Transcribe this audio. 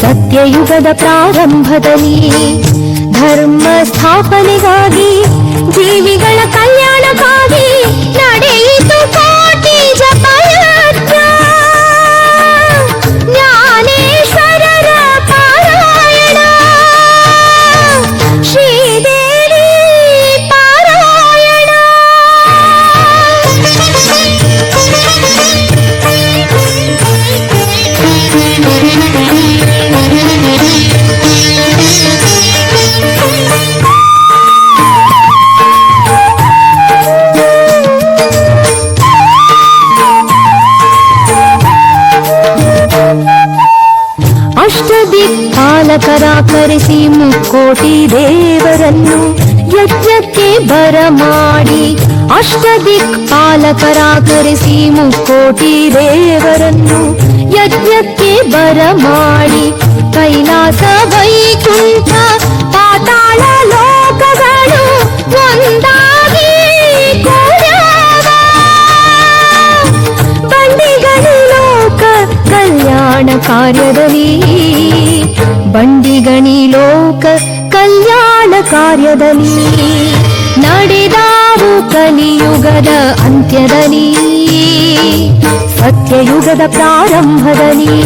ಸತ್ಯಯುಗದ ಪ್ರಾರಂಭದಲ್ಲಿ ಧರ್ಮ ಸ್ಥಾಪನೆಗಾಗಿ ಅಷ್ಟದಿಕ್ಪಾಲಕರ ಕರೆಸಿ ಮುಕ್ಕೋಟಿ ದೇವರನ್ನು ಯಜ್ಞಕ್ಕೆ ಬರಮಾಡಿ ಅಷ್ಟದಿಕ್ಪಾಲಕರ ಕರೆಸಿ ಮುಕ್ಕೋಟಿ ದೇವರನ್ನು ಯಜ್ಞಕ್ಕೆ ಬರಮಾಡಿ ಕೈಲಾಸ ವೈಕುಂಠ ಪಾತಾಳ ಲೋಕಗಳು ಒಂದಾಗಿ. ಬಂಡಿಗಣಿ ಲೋಕ ಕಲ್ಯಾಣ ಕಾರ್ಯದಲ್ಲಿ ಬಂಡಿಗಣಿ ಲೋಕ ಕಲ್ಯಾಣ ಕಾರ್ಯದಲ್ಲಿ ನಡೆದಾವು ಕಲಿಯುಗದ ಅಂತ್ಯದಲ್ಲಿ ಸತ್ಯಯುಗದ ಪ್ರಾರಂಭದಲ್ಲಿ.